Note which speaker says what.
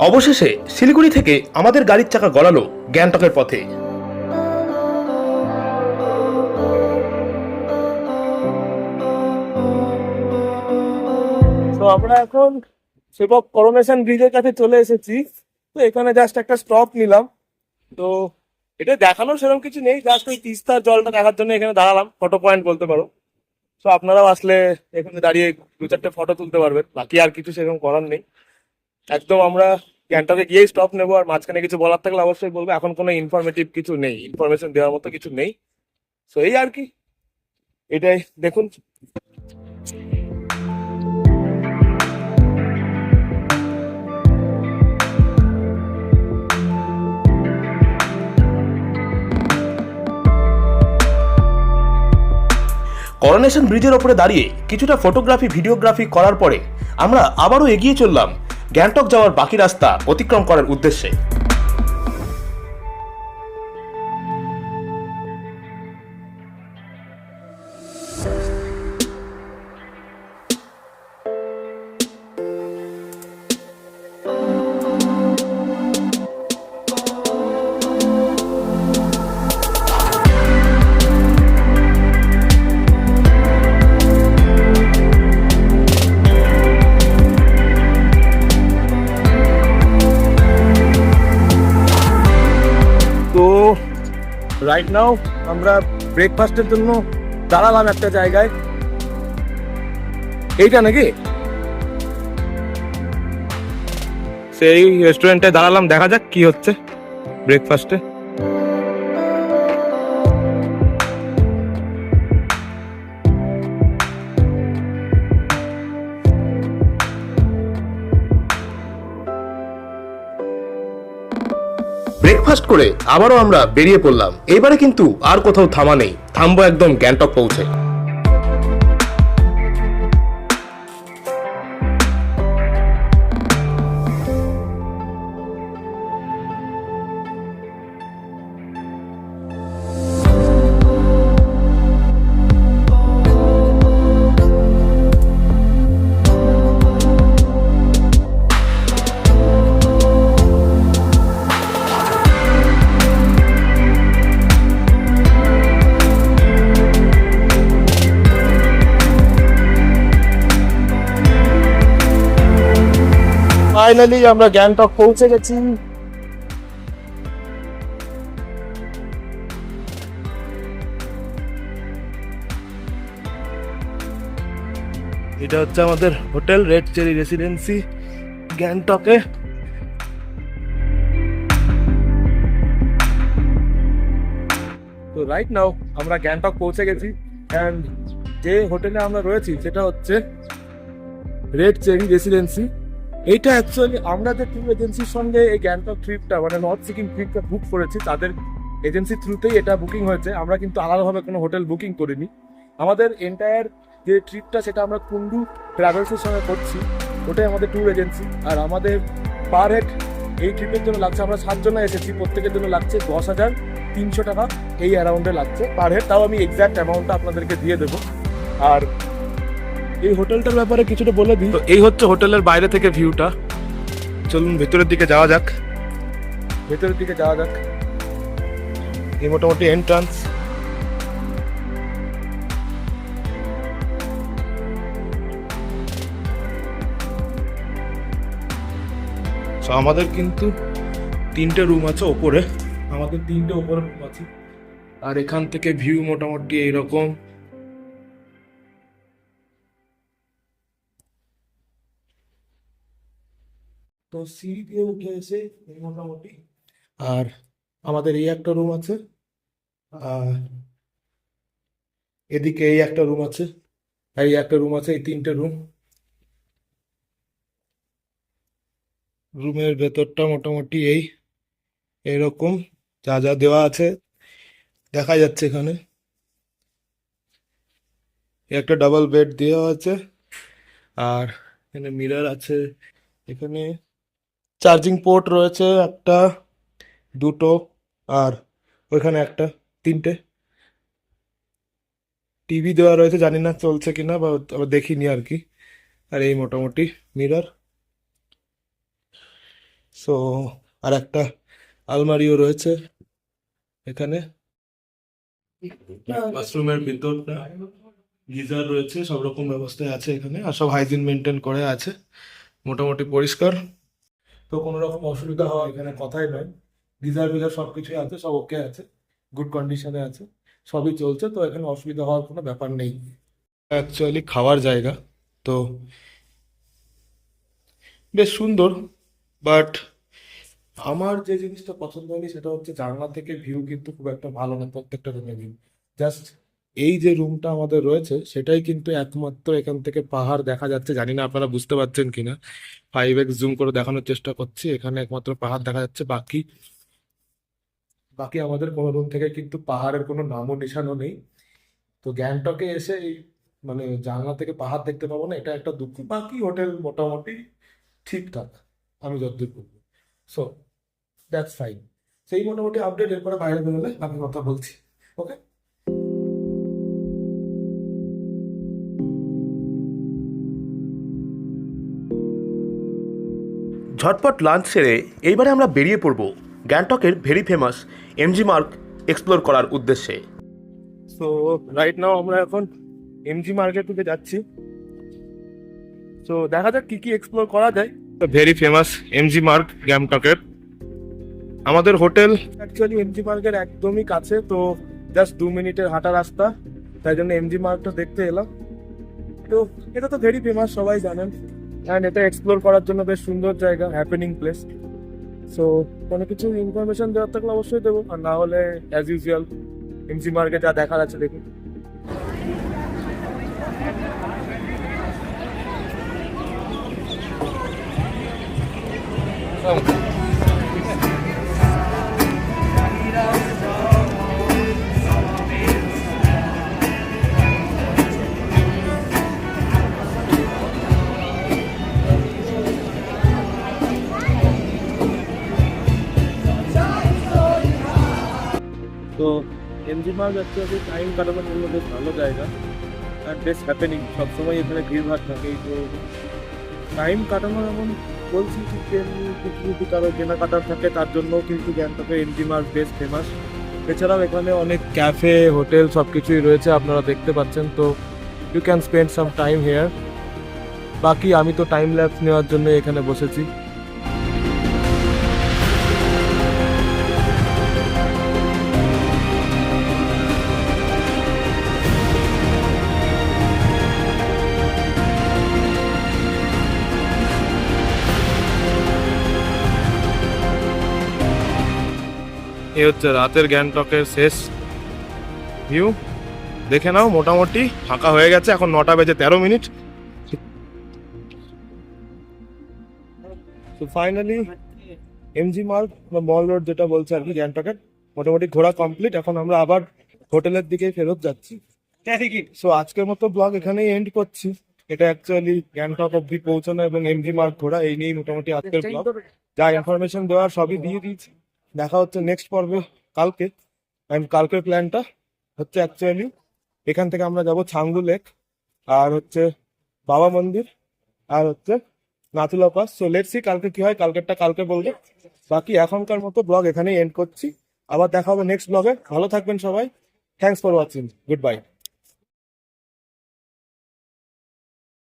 Speaker 1: অবশেষে শিলিগুড়ি থেকে আমাদের গাড়ির চাকা গড়ালো গ্যাংটকের পথে।
Speaker 2: তো আমরা এখন সেবক করোনেশন ব্রিজের কাছে চলে এসেছি। তো এখানে জাস্ট একটা স্টপ নিলাম। তো এটা দেখানোর সেরকম কিছু নেই জাস্ট ওই তিস্তার জলটা দেখার জন্য এখানে দাঁড়ালাম ফটো পয়েন্ট বলতে পারো। তো আপনারাও আসলে এখানে দাঁড়িয়ে দু চারটে ফটো তুলতে পারবেন, বাকি আর কিছু সেরকম করার নেই। একদম আমরা গ্যাংটকে গিয়েই স্টপ নেব আর মাঝখানে কিছু বলার থাকলে অবশ্যই বলব, এখন কোনো ইনফরমেটিভ কিছু নেই ইনফরমেশন দেওয়ার মতো কিছু নেই। তো এই আর কি। এটাই, দেখুন।
Speaker 1: করোনেশন ব্রিজের ওপরে দাঁড়িয়ে কিছুটা ফটোগ্রাফি ভিডিওগ্রাফি করার পরে আমরা আবারও এগিয়ে চললাম। গ্যাংটক যাওয়ার বাকি রাস্তা অতিক্রম করার উদ্দেশ্যে।
Speaker 2: রাইট নাও আমরা ব্রেকফাস্টের জন্য দাঁড়ালাম একটা জায়গায়। এইটা নাকি? সেই রেস্টুরেন্টে দাঁড়ালাম, দেখা যাক কি হচ্ছে ব্রেকফাস্টে
Speaker 1: ব্রেকফাস্ট করে আবারও আমরা বেরিয়ে পড়লাম। এবারে কিন্তু আর কোথাও থামা নেই। থামবো একদম গ্যাংটক পৌঁছে।
Speaker 2: ফাইনালি আমরা গ্যাংটক পৌঁছে গেছি। এটা হচ্ছে আমাদের হোটেল রেড চেরি রেসিডেন্সি, গ্যাংটকে। তো রাইট নাও আমরা গ্যাংটক পৌঁছে গেছি অ্যান্ড যে হোটেলে আমরা রয়েছি, সেটা হচ্ছে রেড চেরি রেসিডেন্সি। এইটা অ্যাকচুয়ালি আমরা যে ট্যুর এজেন্সির সঙ্গে এই গ্যাংটক ট্রিপটা মানে নর্থ সিকিম ট্রিপটা বুক করেছি, তাদের এজেন্সি থ্রুতেই এটা বুকিং হয়েছে। আমরা কিন্তু আলাদাভাবে কোনো হোটেল বুকিং করিনি। আমাদের এন্টায়ার যে ট্রিপটা সেটা আমরা কুন্ডু ট্রাভেলসের সঙ্গে করছি। ওটাই আমাদের ট্যুর এজেন্সি আর আমাদের পার হেড এই ট্রিপের জন্য লাগছে, আমরা সাতজনে এসেছি, প্রত্যেকের জন্য লাগছে দশ হাজার তিনশো টাকা। এই অ্যারাউন্ডে লাগছে পার হেড তাও আমি এক্স্যাক্ট অ্যামাউন্টটা আপনাদেরকে দিয়ে দেবো। আর এই হোটেলটার ব্যাপারে কিছুটা বলে দিই। তো এই হচ্ছে হোটেলের বাইরে থেকে ভিউটা। চলুন ভেতরের দিকে যাওয়া যাক। ভেতরের দিকে যাওয়া যাক। এই মোটামুটি এন্ট্রান্স আমাদের কিন্তু তিনটে রুম আছে ওপরে। আমাদের তিনটে ওপরে রুম আছে। আর এখান থেকে ভিউ মোটামুটি এইরকম। তো সিঁড়ি উঠে এসে মোটামুটি। আর আমাদের এই একটা রুম আছে। আর এদিকে এই একটা রুম আছে। আর এই একটা রুম আছে, এই তিনটে রুম রুমের ভেতরটা মোটামুটি এই, এরকম। যা যা দেওয়া আছে, দেখা যাচ্ছে এখানে। একটা ডাবল বেড দেওয়া আছে। আর এখানে মিরর আছে। এখানে চার্জিং পোর্ট রয়েছে একটা, দুটো আর ওইখানে একটা, তিনটে। টিভি দেওয়া রয়েছে, জানি না চলছে কিনা বা আবার দেখিনি আর কি। আর এই মোটামুটি মিরর। সো আর একটা আলমারিও রয়েছে এখানে। ওয়াশরুমের ভিতরটা গিজার রয়েছে, সব রকম ব্যবস্থায় আছে এখানে, আর সব হাইজিন মেনটেন করে আছে। মোটামুটি পরিষ্কার। তো কোনো রকম অসুবিধা হওয়া এখানে কথাই নয়। গিজার বিজার সব কিছুই আছে, সব ওকে আছে গুড কন্ডিশনে আছে, সবই চলছে, তো এখানে অসুবিধা হওয়ার কোনো ব্যাপার নেই। অ্যাকচুয়ালি খাওয়ার জায়গা, তো বেশ সুন্দর বাট আমার যে জিনিসটা পছন্দ হয়নি সেটা হচ্ছে জানলা থেকে ভিউ কিন্তু খুব একটা ভালো না প্রত্যেকটা রুমের ভিউ জাস্ট এই যে রুমটা আমাদের রয়েছে, সেটাই কিন্তু একমাত্র এখান থেকে পাহাড় দেখা যাচ্ছে। জানি না আপনারা বুঝতে পারছেন কিনা। ফাইভ এক্স জুম করে দেখানোর চেষ্টা করছি, এখানে একমাত্র পাহাড় দেখা যাচ্ছে। বাকি বাকি আমাদের কোনো রুম থেকে কিন্তু পাহাড়ের কোনো নামও, নিশানও নেই। তো গ্যাংটকে এসে এই মানে জানলা থেকে পাহাড় দেখতে পাবো না, এটা একটা দুঃখ। বাকি হোটেল মোটামুটি ঠিকঠাক, আমি যতদূর বলব। সো দ্যাটস ফাইন সেই মোটামুটি আপডেট এরপরে বাইরে বেরোলে আমি কথা বলছি। ওকে
Speaker 1: ঝটপট লাঞ্চ সেরে এইবারে আমরা বেরিয়ে পড়ব গ্যাংটকের very famous MG Marg explore করার উদ্দেশ্যে।
Speaker 2: সো রাইট নাও আমরা এখন এমজি মার্কেট থেকে যাচ্ছি। তো দেখা যাক কি কি এক্সপ্লোর করা যায়। ভেরি ফেমাস এমজি মার্ক গ্যাংটকের। আমাদের হোটেল অ্যাকচুয়ালি এমজি মার্কের একদমই কাছে তো জাস্ট দু মিনিটের হাঁটা রাস্তা। তাই জন্য এমজি মার্কটা দেখতে এলাম। তো এটা তো ভেরি ফেমাস সবাই জানেন। অ্যান্ড এটা এক্সপ্লোর করার জন্য বেশ সুন্দর জায়গা হ্যাপেনিং প্লেস সো কোনো কিছু ইনফরমেশন দেওয়ার থাকলে অবশ্যই দেবো। আর না হলে অ্যাজ ইউজুয়াল এমসি মার্কেট যা দেখার আছে দেখুন। তো এমজি মার্গ অ্যাকচুয়ালি টাইম কাটানোর জন্য বেশ ভালো জায়গা। আর বেশ হ্যাপেনিং সবসময় এখানে ভিড়ভাড় থাকে তো টাইম কাটানোর এমন বলছি কিছু যদি কারও কেনাকাটার থাকে, তার জন্য কিন্তু গ্যাংটকের এমজি মার্গ বেশ ফেমাস এছাড়াও এখানে অনেক ক্যাফে হোটেল সব কিছুই রয়েছে, আপনারা দেখতে পাচ্ছেন। তো you can spend some time here বাকি আমি তো টাইম ল্যাপস নেওয়ার জন্য এখানে বসেছি। এই হচ্ছে রাতের গ্যাংটকের শেষ ভিউ দেখে নাও মোটামুটি ফাঁকা হয়ে গেছে। এখন নটা বেজে তেরো মিনিট। তো ফাইনালি এমজি মার্ক বা মল রোড যেটা বলছে আর কি গ্যাংটকের মোটামুটি ঘোরা কমপ্লিট এখন আমরা আবার হোটেলের দিকে ফেরত যাচ্ছি। সো আজকের মতো ব্লগ এখানেই এন্ড করছি। এটা অ্যাকচুয়ালি গ্যাংটক অব্দি পৌঁছানো এবং এমজি মার্ক ঘোরা এই নিয়েই মোটামুটি আজকের ব্লগ যা ইনফরমেশন দেওয়ার সবই দিয়ে দিয়েছি। দেখা হচ্ছে নেক্সট পর্বে কালকে। অ্যান্ড কালকের প্ল্যানটা হচ্ছে অ্যাকচুয়ালি এখান থেকে আমরা যাব ছাঙ্গু লেক আর হচ্ছে বাবা মন্দির, আর হচ্ছে নাথুলা পাস। সো লেটস কালকে কি হয়, কালকেরটা কালকে বলব। বাকি এখনকার মতো ব্লগ এখানেই এন্ড করছি। আবার দেখা হবে নেক্সট ব্লগে ভালো থাকবেন সবাই। Thanks for watching good bye